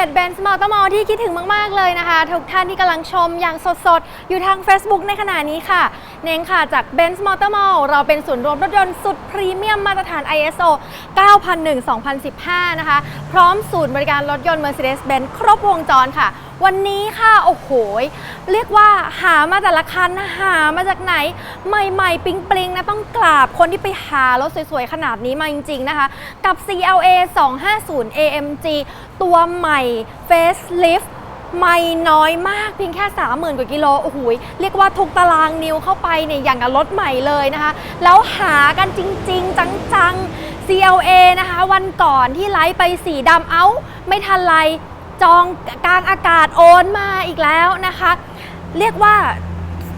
Mercedes-Benz Motor Mall ที่คิดถึงมาก ๆ เลยนะคะ ทุกท่านที่กำลังชมอย่างสด ๆ อยู่ทาง Facebook ในขณะนี้ค่ะ เน้งค่ะจาก Benz Motor Mall เราเป็นศูนย์รวมรถยนต์สุดพรีเมียมมาตรฐาน ISO 9001-2015 นะคะ พร้อมศูนย์บริการรถยนต์ Mercedes-Benz ครบวงจรค่ะ วันนี้ค่ะ โอ้โห เรียกว่าหามาแต่ละคันหามาจากไหน ใหม่ๆ ปิ๊งปริงๆนะ ต้องกราบคนที่ไปหารถสวยๆ ขนาดนี้มาจริง ๆ นะคะ กับ CLA 250 AMG ตัวใหม่ Facelift ไม่น้อยมากเพียงแค่ 30,000 กว่ากิโล โอ้โห เรียกว่าทุกตารางนิ้วเข้าไปเนี่ยอย่างกับรถใหม่เลยนะคะ แล้วหากันจริง ๆ จัง ๆ CLA นะคะ วันก่อนที่ไลฟ์ไปสีดำเอ้า ไม่ทันไร จองกลางอากาศโอนมาอีกแล้วนะคะ เรียกว่า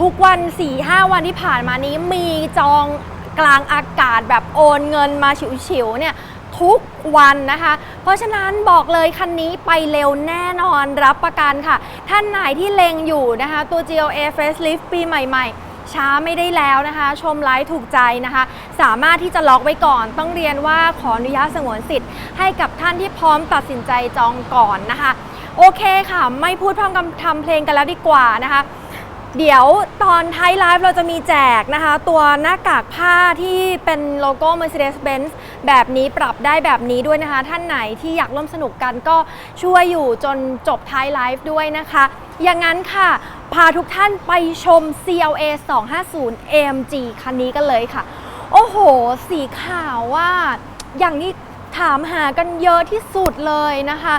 ทุกวัน4-5วันที่ผ่านมานี้มีจองกลางอากาศแบบโอนเงินมาฉิวๆเนี่ยทุกวันนะคะ เพราะฉะนั้นบอกเลยคันนี้ไปเร็วแน่นอนรับประกันค่ะ ท่านไหนที่เลงอยู่นะคะ ตัว GLA Facelift ปีใหม่ ๆ ช้าไม่ได้แล้วนะคะ ชมไลฟ์ถูกใจนะคะ สามารถที่จะล็อกไว้ก่อน ต้องเรียนว่าขออนุญาตสงวนสิทธิ์ให้กับท่านที่พร้อมตัดสินใจจองก่อนนะคะ โอเคค่ะ ไม่พูดพร่ำกำทำเพลงกันแล้วดีกว่านะคะ เดี๋ยวตอนท้ายไลฟ์เราจะมีแจกนะคะ ตัวหน้ากากผ้าที่เป็นโลโก้ Mercedes-Benz แบบนี้ปรับได้แบบนี้ด้วยนะคะ ท่านไหนที่อยากร่วมสนุกกันก็ช่วยอยู่จนจบท้ายไลฟ์ด้วยนะคะ อย่างนั้นค่ะ พาทุกท่านไปชม CLA 250 AMG คันนี้กันเลยค่ะ โอ้โห สีขาวว่า อย่างที่ถามหากันเยอะที่สุดเลยนะคะ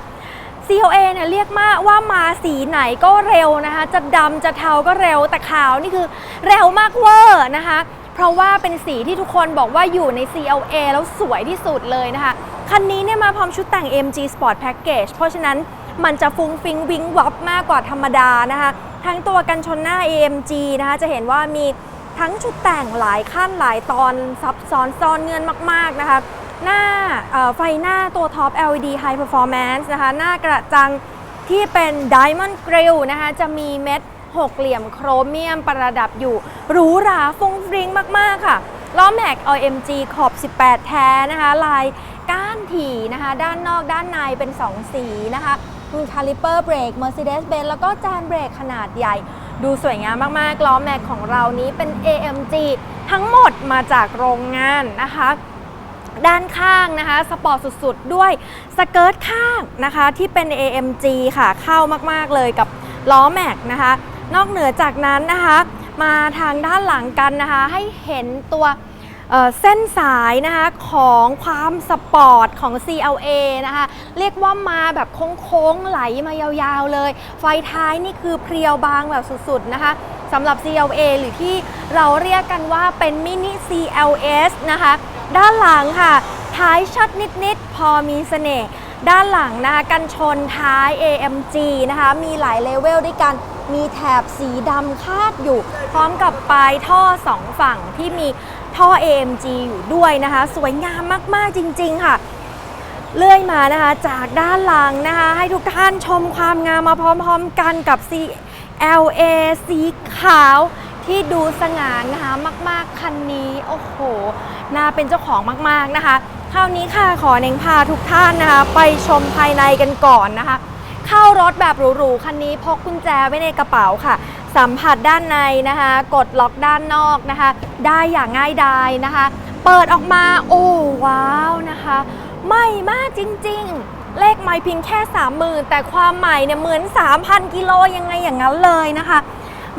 CLA เนี่ยเรียกมากว่ามาสีไหนก็เร็วนะคะ จะดำจะเทาก็เร็วแต่ขาวนี่คือเร็วมากเวอร์นะคะ เพราะว่าเป็นสีที่ทุกคนบอกว่าอยู่ใน CLA แล้วสวยที่สุดเลยนะคะ คันนี้เนี่ยมาพร้อมชุดแต่ง MG Sport Package เพราะฉะนั้นมันจะฟุ้งฟิงวิงวับมากกว่าธรรมดานะคะ ทั้งตัวกันชนหน้า AMG นะคะ จะเห็นว่ามีทั้งชุดแต่งหลายขั้นหลายตอนซับซ้อนซ่อนเงื่อนมาก ๆ นะคะ หน้าไฟหน้าตัวท็อป LED High Performance นะคะ หน้ากระจังที่เป็น Diamond Grill นะคะ จะมีเม็ดหกเหลี่ยมโครเมียมประดับอยู่หรูหราฟุ้งฟริ้งมาก ๆ ค่ะ ล้อแม็ก OMG ขอบ 18 แท้นะคะ ลายก้านถี่นะคะ ด้านนอกด้านในเป็น 2 สีนะคะ มีคาลิเปอร์เบรก Mercedes-Benz แล้วก็จานเบรกขนาดใหญ่ ดูสวยงามมาก ๆ ล้อแม็กของเรานี้เป็น AMG ทั้งหมดมาจากโรงงานนะคะ ด้านข้างนะคะสปอร์ตสุดๆ ด้วยสเกิร์ตข้างนะคะที่เป็น AMG ค่ะเข้ามากๆเลยกับล้อแม็กนะคะ นอกเหนือจากนั้นนะคะมาทางด้านหลังกันนะคะให้เห็นตัวเเส้นสายนะคะของความสปอร์ตของ CLA นะคะเรียกว่ามาแบบโค้งๆไหลมายาวๆเลย ไฟท้ายนี่คือเพรียวบางแบบสุดๆนะคะสำหรับ CLA หรือที่เราเรียกกันว่าเป็นมินิ CLS นะคะ ด้านหลังค่ะ ท้ายชัดนิด ๆ พอมีเสน่ห์ด้านหลังนะคะกันชนท้าย AMG นะคะ มีหลายเลเวลด้วยกันมีแถบสีดำคาดอยู่ พร้อมกับปลายท่อสองฝั่งที่มีท่อ AMG อยู่ด้วยนะคะ สวยงามมาก ๆ จริง ๆ ค่ะ เลื่อยมานะคะจากด้านหลังนะคะ ให้ทุกท่านชมความงามมาพร้อม ๆ กันกับ CLA สีขาว ที่ดูสง่างามมาก ๆ คันนี้ โอ้โห น่าเป็นเจ้าของมาก ๆ นะคะ คราวนี้ค่ะขอเน้งพาทุกท่านนะคะ ไปชมภายในกันก่อนนะคะ เข้ารถแบบหรูๆคันนี้พกกุญแจไว้ในกระเป๋าค่ะ สัมผัสด้านในนะคะ กดล็อกด้านนอกนะคะ ได้อย่างง่ายดายนะคะ เปิดออกมาโอ้ว้าวนะคะใหม่มากจริง ๆเลขไม่เพียงแค่ 30,000 แต่ความใหม่เนี่ยเหมือน 3,000 กิโลยังไงอย่างนั้นเลยนะคะ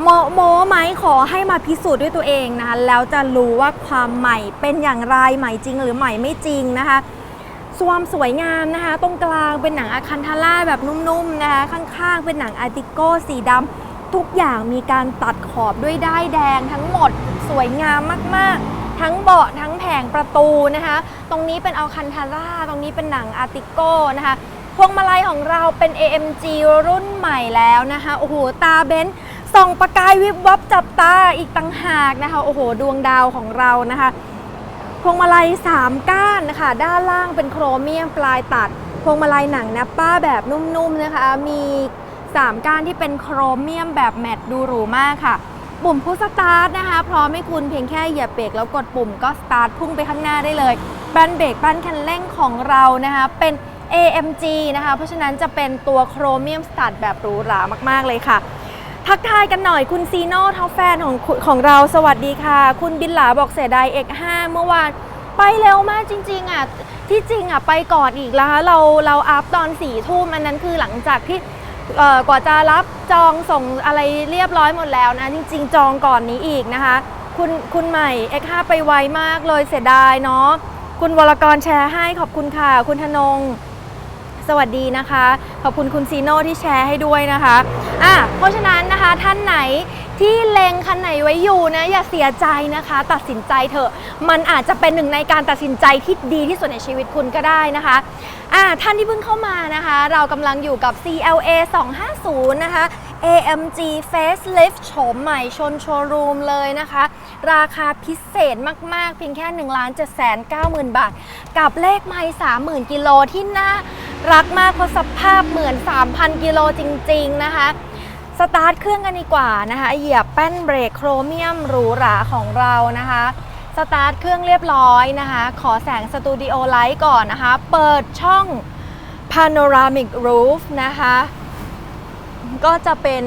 โมโมไหมขอให้มาพิสูจน์ด้วยตัวเองนะคะแล้วจะรู้ว่าความใหม่เป็นอย่างไรใหม่จริงหรือใหม่ไม่จริงนะคะความสวยงามนะคะ ตรงกลางเป็นหนังอะคันทาร่าแบบนุ่มๆนะคะข้างๆ เป็นหนังอาร์ติโก้สีดำทุกอย่างมีการตัดขอบด้วยด้ายแดงทั้งหมดสวยงามมากๆ ทั้งเบาะทั้งแผงประตูนะคะ ตรงนี้เป็นอัลคันทาร่าตรงนี้เป็นหนังอาร์ติโก้นะคะพวงมาลัยของเราเป็น AMG รุ่นใหม่แล้วนะคะโอ้โหตาเบนซ์ ส่องประกายวิบวับจับตาอีกต่างหากนะคะ โอ้โห ดวงดาวของเรานะคะพวงมาลัย 3 ก้านนะคะ ด้านล่างเป็นโครเมียมปลายตัด พวงมาลัยหนังนับป้าแบบนุ่มๆนะคะ มี 3 ก้านที่เป็นโครเมียมแบบแมตต์ดูหรูมากค่ะ ปุ่มพุชสตาร์ทนะคะ พร้อมให้คุณเพียงแค่เหยียบเบรกแล้วกดปุ่มก็สตาร์ทพุ่งไปข้างหน้าได้เลยแบนเบรกแบนคันเร่งของเรานะคะ เป็น AMG นะคะ เพราะฉะนั้นจะเป็นตัวโครเมียมสตัดแบบหรูหรามากๆเลยค่ะ ทักทายกันหน่อยคุณซีโน่ท็อปแฟนของของเราสวัสดีค่ะ คุณบินหลาบอกเสียดาย X5 เมื่อวาน ไปเร็วมากจริงๆอะที่จริงอะไปก่อนอีกแล้วเราเราอัพตอนสี่ทุ่มอันนั้นคือหลังจากที่เอ่อกว่าจะรับจองส่งอะไรเรียบร้อยหมดแล้วนะ จริง ๆ จองก่อนนี้อีกนะคะ คุณคุณใหม่ X5 ไปไวมากเลยเสียดายเนาะคุณวรกรแชร์ให้ขอบคุณค่ะ คุณธนง สวัสดีนะคะ ขอบคุณคุณซีโน่ที่แชร์ให้ด้วยนะคะอะเพราะฉะนั้นนะคะท่านไหนที่เล็งคันไหนไว้อยู่นะอย่าเสียใจนะคะ ตัดสินใจเถอะ มันอาจจะเป็นหนึ่งในการตัดสินใจที่ดีที่สุดในชีวิตคุณก็ได้นะคะอะท่านที่เพิ่งเข้ามานะคะ เรากำลังอยู่กับ CLA 250 นะคะ AMG Facelift โฉมใหม่ชนโชว์รูมเลยนะคะ ราคาพิเศษมาก ๆ เพียงแค่ 1 7 9 0 0 0 0 บาท กับเลขไมล์30,000 กิโลที่หน่า รักมากเพราะสภาพเหมือน 3,000 กิโลจริง ๆ นะคะ สตาร์ทเครื่องกันดีกว่านะคะ เหยียบแป้นเบรกโครเมียมหรูหราของเรานะคะ สตาร์ทเครื่องเรียบร้อยนะคะ ขอแสงสตูดิโอไลท์ก่อนนะคะ เปิดช่อง Panoramic Roof นะคะ ก็จะเป็น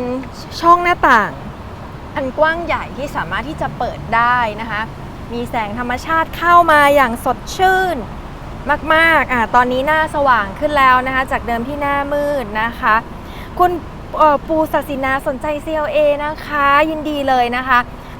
ช่องหน้าต่าง อันกว้างใหญ่ที่สามารถที่จะเปิดได้นะคะ มีแสงธรรมชาติเข้ามาอย่างสดชื่น มากๆอะตอนนี้หน้าสว่างขึ้นแล้วนะคะ จากเดิมที่หน้ามืดนะคะ คุณปูศศินาสนใจ CLA นะคะ ยินดีเลยนะคะ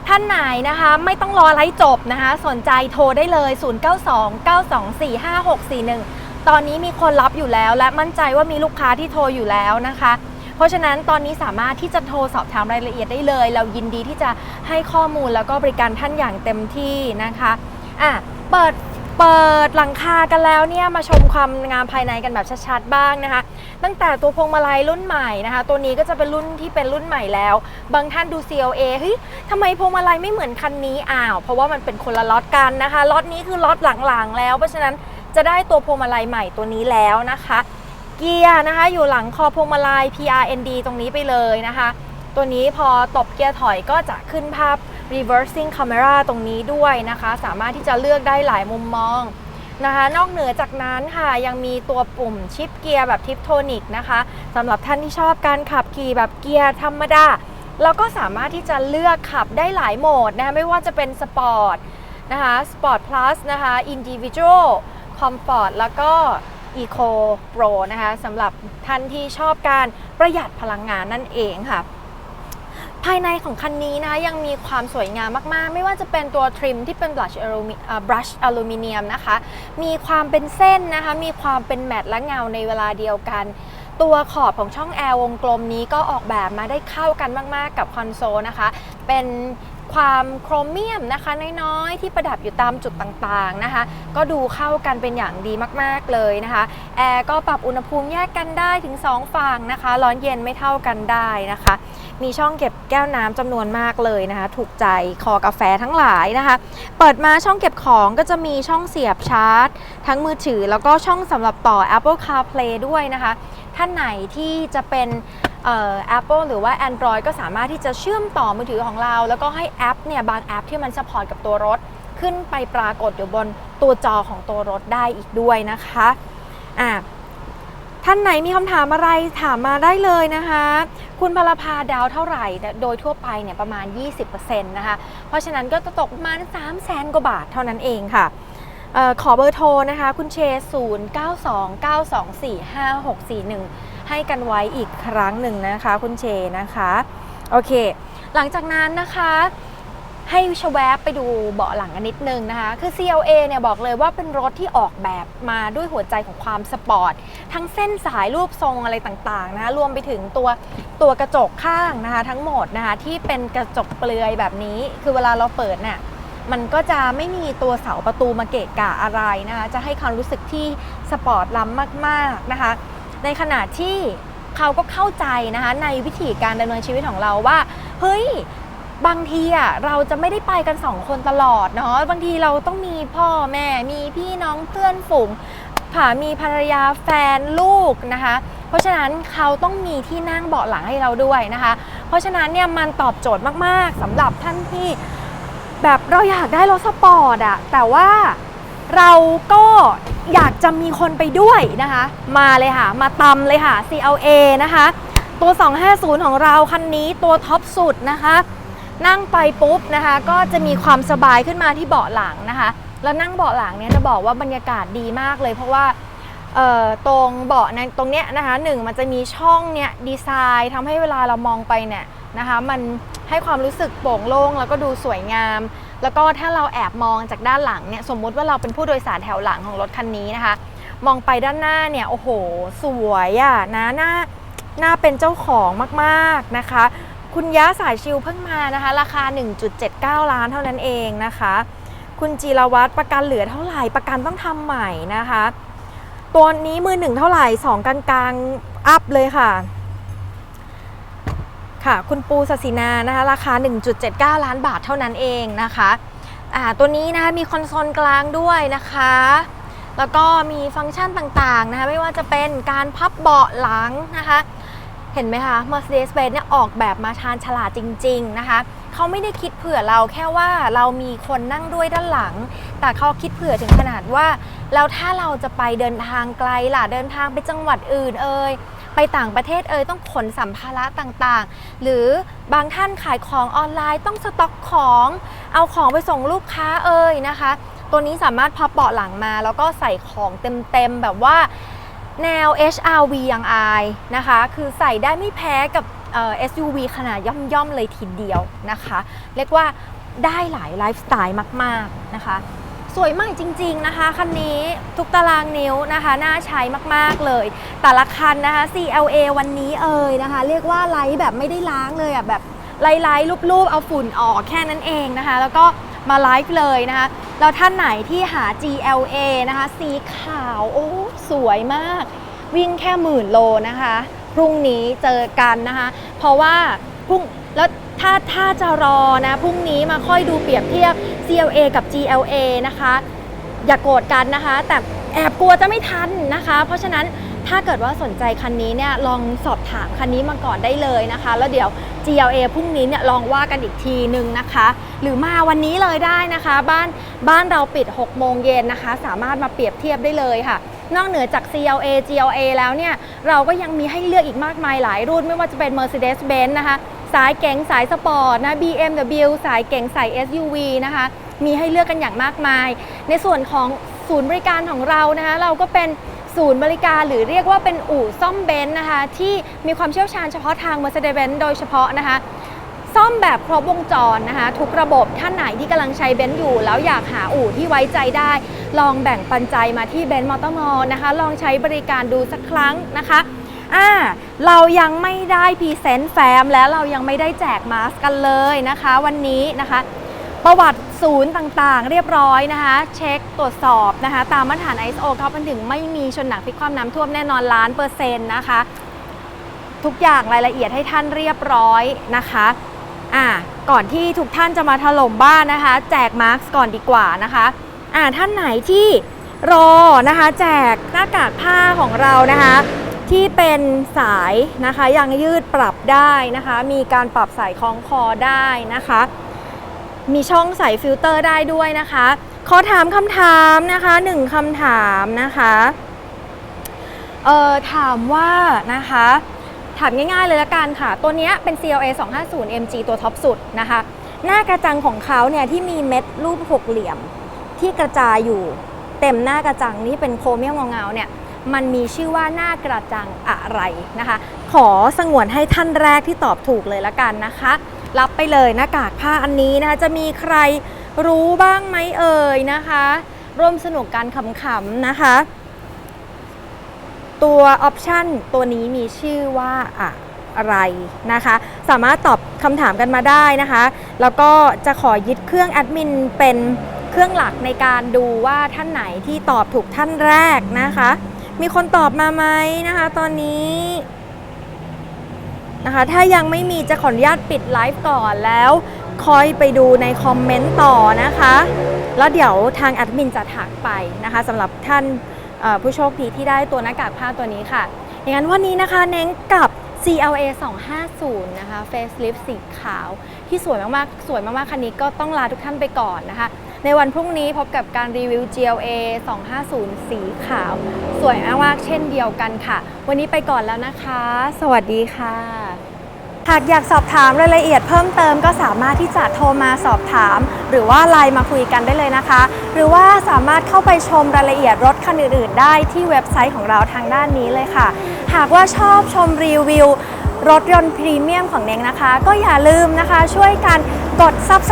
ท่านไหนนะคะไม่ต้องรอไลฟ์จบนะคะ สนใจโทรได้เลย 0929245641 ตอนนี้มีคนรับอยู่แล้ว และมั่นใจว่ามีลูกค้าที่โทรอยู่แล้วนะคะ เพราะฉะนั้นตอนนี้สามารถที่จะโทรสอบถามรายละเอียดได้เลย เรายินดีที่จะให้ข้อมูลแล้วก็บริการท่านอย่างเต็มที่นะคะอะเปิด เปิดหลังคากันแล้วเนี่ยมาชมความงามภายในกันแบบชัดๆบ้างนะคะ ตั้งแต่ตัวพวงมาลัยรุ่นใหม่นะคะ ตัวนี้ก็จะเป็นรุ่นที่เป็นรุ่นใหม่แล้ว บางท่านดู CLA เฮ้ยทำไมพวงมาลัยไม่เหมือนคันนี้อ้าว เพราะว่ามันเป็นคนละล็อตกันนะคะล็อตนี้คือล็อตหลังๆ แล้ว เพราะฉะนั้นจะได้ตัวพวงมาลัยใหม่ตัวนี้แล้วนะคะ เกียร์นะคะอยู่หลังคอพวงมาลัย PRND ตรงนี้ไปเลยนะคะ ตัวนี้พอตบเกียร์ถอยก็จะขึ้นภาพ reversing camera ตรงนี้ด้วยนะคะ สามารถที่จะเลือกได้หลายมุมมองนะคะ นอกเหนือจากนั้นค่ะยังมีตัวปุ่มชิปเกียร์แบบทิปโทนิกนะคะสำหรับท่านที่ชอบการขับขี่แบบเกียร์ธรรมดาแล้วก็สามารถที่จะเลือกขับได้หลายโหมดนะคะไม่ว่าจะเป็นสปอร์ตนะคะสปอร์ตพลัสนะคะอินดิวิ a l คอมฟอร์ตแล้วก็ Eco Pro นะคะสำหรับท่านที่ชอบการประหยัดพลังงานนั่นเองค่ะ ภายในของคันนี้นะยังมีความสวยงามมาก ๆ ไม่ว่าจะเป็นตัวทริมที่เป็น brush อลูมิเอ่อ brush อลูมิเนียมนะคะ มีความเป็นเส้นนะคะ มีความเป็นแมตต์และเงาในเวลาเดียวกัน ตัวขอบของช่องแอร์วงกลมนี้ก็ออกแบบมาได้เข้ากันมาก ๆ กับคอนโซลนะคะ เป็น ความโครเมียมนะคะน้อยๆ ที่ประดับอยู่ตามจุดต่างๆนะคะ ก็ดูเข้ากันเป็นอย่างดีมากๆเลยนะคะ แอร์ก็ปรับอุณหภูมิแยกกันได้ถึง 2 ฝั่งนะคะ ร้อนเย็นไม่เท่ากันได้นะคะ มีช่องเก็บแก้วน้ำจำนวนมากเลยนะคะ ถูกใจคอกาแฟทั้งหลายนะคะ เปิดมาช่องเก็บของก็จะมีช่องเสียบชาร์จ ทั้งมือถือแล้วก็ช่องสำหรับต่อ Apple CarPlay ด้วยนะคะ ท่านไหนที่จะเป็น เอ่อ Apple หรือว่า Android ก็สามารถที่จะเชื่อมต่อมือถือของเรา แล้วก็ให้แอปเนี่ยบางแอปที่มันสปอร์ตกับตัวรถ ขึ้นไปปรากฏอยู่บนตัวจอของตัวรถได้อีกด้วยนะคะอะท่านไหนมีคำถามอะไรถามมาได้เลยนะคะ คุณพลภาดาวเท่าไหร่ โดยทั่วไปเนี่ยประมาณ 20%นะคะ เพราะฉะนั้นก็จะตกประมาณ 3 0 0แสนกว่าบาทเท่านั้นเองค่ะออขอเบอร์โทรนะคะ คุณเช0929245641 ให้กันไว้อีกครั้งหนึ่งนะคะคุณเชนะคะ โอเค หลังจากนั้นนะคะให้ชแวบไปดูเบาะหลังกันนิดนึงนะคะ คือ CLA เนี่ยบอกเลยว่าเป็นรถที่ออกแบบมาด้วยหัวใจของความสปอร์ต ทั้งเส้นสายรูปทรงอะไรต่างๆนะคะ รวมไปถึงตัวตัวกระจกข้างนะคะ ทั้งหมดนะคะ ที่เป็นกระจกเปลือยแบบนี้ คือเวลาเราเปิดเนี่ยมันก็จะไม่มีตัวเสาประตูมาเกะกะอะไรนะคะ จะให้ความรู้สึกที่สปอร์ตล้ำมากๆนะคะ ในขณะที่เขาก็เข้าใจนะคะในวิธีการดำเนินชีวิตของเราว่า เฮ้ยบางทีอะเราจะไม่ได้ไปกันสองคนตลอดเนาะบางทีเราต้องมีพ่อแม่มีพี่น้องเพื่อนฝูงผามีภรรยาแฟนลูกนะคะ เพราะฉะนั้นเขาต้องมีที่นั่งเบาะหลังให้เราด้วยนะคะ เพราะฉะนั้นเนี่ยมันตอบโจทย์มากๆสำหรับท่านที่แบบเราอยากได้รถสปอร์ตอะแต่ว่าเราก็ อยากจะมีคนไปด้วยนะคะ มาเลยค่ะ มาตำเลยค่ะ CLA นะคะ ตัว 250 ของเราคันนี้ตัวท็อปสุดนะคะ นั่งไปปุ๊บนะคะ ก็จะมีความสบายขึ้นมาที่เบาะหลังนะคะ แล้วนั่งเบาะหลังเนี่ยจะบอกว่าบรรยากาศดีมากเลย เพราะว่าตรงเบาะในตรงเนี้ยนะคะหนึ่งมันจะมีช่องเนี่ยดีไซน์ทำให้เวลาเรามองไปเนี่ยนะคะ มันให้ความรู้สึกโปร่งโล่งแล้วก็ดูสวยงาม แล้วก็ถ้าเราแอบมองจากด้านหลังเนี่ยสมมุติว่าเราเป็นผู้โดยสารแถวหลังของรถคันนี้นะคะ มองไปด้านหน้าเนี่ยโอ้โห สวยอะนะหน้าหน้าเป็นเจ้าของมากๆนะคะ คุณยะสายชิลเพิ่งมานะคะ ราคา 1.79 ล้านเท่านั้นเองนะคะ คุณจีรวัตรประกันเหลือเท่าไหร่ประกันต้องทำใหม่นะคะ ตัวนี้มือหนึ่งเท่าไหร่สองกลางกลางๆอัพเลยค่ะ ค่ะ คุณปูศศินานะคะ ราคา 1.79 ล้านบาทเท่านั้นเองนะคะอ่าตัวนี้นะคะมีคอนโซลกลางด้วยนะคะ แล้วก็มีฟังก์ชันต่างๆนะคะไม่ว่าจะเป็นการพับเบาะหลังนะคะเห็นไหมคะ Mercedes-Benz เนี่ยออกแบบมาชาญฉลาดจริง ๆ นะคะ เขาไม่ได้คิดเผื่อเราแค่ว่าเรามีคนนั่งด้วยด้านหลัง แต่เขาคิดเผื่อถึงขนาดว่า แล้วถ้าเราจะไปเดินทางไกลล่ะ เดินทางไปจังหวัดอื่นเอ่ย ไปต่างประเทศเอ่ยต้องขนสัมภาระต่างๆ หรือบางท่านขายของออนไลน์ต้องสต็อกของ เอาของไปส่งลูกค้าเอ่ยนะคะ ตัวนี้สามารถพับเบาะหลังมา แล้วก็ใส่ของเต็มๆแบบว่าแนว HRV ยังอายนะคะ คือใส่ได้ไม่แพ้กับ SUV ขนาดย่อมๆเลยทีเดียวนะคะ เรียกว่าได้หลายไลฟ์สไตล์มาก ๆ นะคะ สวยมากจริง ๆ นะคะคันนี้ทุกตารางนิ้วนะคะน่าใช้มากๆเลย แต่ละคันนะคะ CLA วันนี้เอ่ยนะคะ เรียกว่าไลฟ์แบบไม่ได้ล้างเลยอะแบบไล่ๆรูปๆเอาฝุ่นออกแค่นั้นเองนะคะ แล้วก็มาไลฟ์เลยนะคะแล้วท่านไหนที่หา GLA นะคะ สีขาวโอ้สวยมาก วิ่งแค่หมื่นโลนะคะ พรุ่งนี้เจอกันนะคะ เพราะว่าพรุ่งแล้ว ถ้าถ้าจะรอนะพรุ่งนี้มาค่อยดูเปรียบเทียบ CLA กับ GLA นะคะ อย่ากโกรธกันนะคะ แต่แอบกลัวจะไม่ทันนะคะ เพราะฉะนั้นถ้าเกิดว่าสนใจคันนี้เนี่ยลองสอบถามคันนี้มาก่อนได้เลยนะคะ แล้วเดี๋ยว GLA พรุ่งนี้เนี่ยลองว่ากันอีกทีนึงนะคะ หรือมาวันนี้เลยได้นะคะ บ้านบ้านเราปิด 6 โมงเย็นนะคะ สามารถมาเปรียบเทียบได้เลยค่ะ นอกเหนือจาก CLA GLA แล้วเนี่ยเราก็ยังมีให้เลือกอีกมากมายหลายรุ่นไม่ว่าจะเป็น Mercedes-Benz นะคะ สายเก๋งสายสปอร์ตนะ BMW สายเก๋งสาย SUV นะคะ มีให้เลือกกันอย่างมากมาย ในส่วนของศูนย์บริการของเรานะคะ เราก็เป็นศูนย์บริการหรือเรียกว่าเป็นอู่ซ่อมเบนซ์นะคะ ที่มีความเชี่ยวชาญเฉพาะทาง Mercedes-Benz โดยเฉพาะนะคะ ซ่อมแบบครบวงจรนะคะ ทุกระบบท่านไหนที่กำลังใช้เบนซ์อยู่ แล้วอยากหาอู่ที่ไว้ใจได้ ลองแบ่งปันใจมาที่เบนซ์มอเตอร์มอลนะคะ ลองใช้บริการดูสักครั้งนะคะ อ่าเรายังไม่ได้พรีเซนต์แฟมและเรายังไม่ได้แจกมาสก์กันเลยนะคะ วันนี้นะคะ ประวัติศูนย์ต่างๆ เรียบร้อยนะคะ เช็คตรวจสอบนะคะ ตามมาตรฐาน ISO ท็อปมันถึงไม่มีชนหนักพลิกความน้ำท่วมแน่นอนล้านเปอร์เซ็นต์นะคะ ทุกอย่างรายละเอียดให้ท่านเรียบร้อยนะคะอ่าก่อนที่ทุกท่านจะมาถล่มบ้านนะคะ แจกมาร์กก่อนดีกว่านะคะอ่าท่านไหนที่รอนะคะ แจกหน้ากากผ้าของเรานะคะ ที่เป็นสายนะคะยังยืดปรับได้นะคะ มีการปรับสายคล้องคอได้นะคะ มีช่องใส่ฟิลเตอร์ได้ด้วยนะคะ ขอถามคำถามนะคะหนึ่งคำถามนะคะเอ่อถามว่านะคะถามง่ายๆเลยละกันค่ะ ตัวนี้เป็น CLA 250 MG ตัวท็อปสุดนะคะ หน้ากระจังของเขาเนี่ยที่มีเม็ดรูปหกเหลี่ยมที่กระจายอยู่เต็มหน้ากระจังนี่เป็นโครเมียมเงาๆเนี่ย มันมีชื่อว่าหน้ากระจังอะไรนะคะ ขอสงวนให้ท่านแรกที่ตอบถูกเลยละกันนะคะ รับไปเลยหน้ากากผ้าอันนี้นะคะ จะมีใครรู้บ้างไหมเอ่ยนะคะ ร่วมสนุกกันขำๆนะคะ ตัวออปชันตัวนี้มีชื่อว่าอะไรนะคะ สามารถตอบคำถามกันมาได้นะคะ แล้วก็จะขอยึดเครื่องแอดมินเป็นเครื่องหลักในการดูว่าท่านไหนที่ตอบถูกท่านแรกนะคะ มีคนตอบมาไหมนะคะ ตอนนี้นะคะ ถ้ายังไม่มีจะขออนุญาตปิดไลฟ์ก่อนแล้วคอยไปดูในคอมเมนต์ต่อนะคะ แล้วเดี๋ยวทางแอดมินจะถักไปนะคะสำหรับท่านผู้โชคดีที่ได้ตัวหน้ากากผ้าตัวนี้ค่ะ อย่างนั้นวันนี้นะคะเน้นกับ CLA 250 นะคะ facelift สีขาว ที่สวยมาก ๆ สวยมาก ๆ คันนี้ก็ต้องลาทุกท่านไปก่อนนะคะ ในวันพรุ่งนี้พบกับการรีวิว GLA 250 สีขาว สวยมากๆเช่นเดียวกันค่ะ วันนี้ไปก่อนแล้วนะคะ สวัสดีค่ะหากอยากสอบถามรายละเอียดเพิ่มเติมก็สามารถที่จะโทรมาสอบถาม หรือว่าไลน์มาคุยกันได้เลยนะคะ หรือว่าสามารถเข้าไปชมรายละเอียดรถคันอื่นๆ ได้ที่เว็บไซต์ของเราทางด้านนี้เลยค่ะ หากว่าชอบชมรีวิวรถยนต์พรีเมียมของเน้งนะคะ ก็อย่าลืมนะคะช่วยกันกด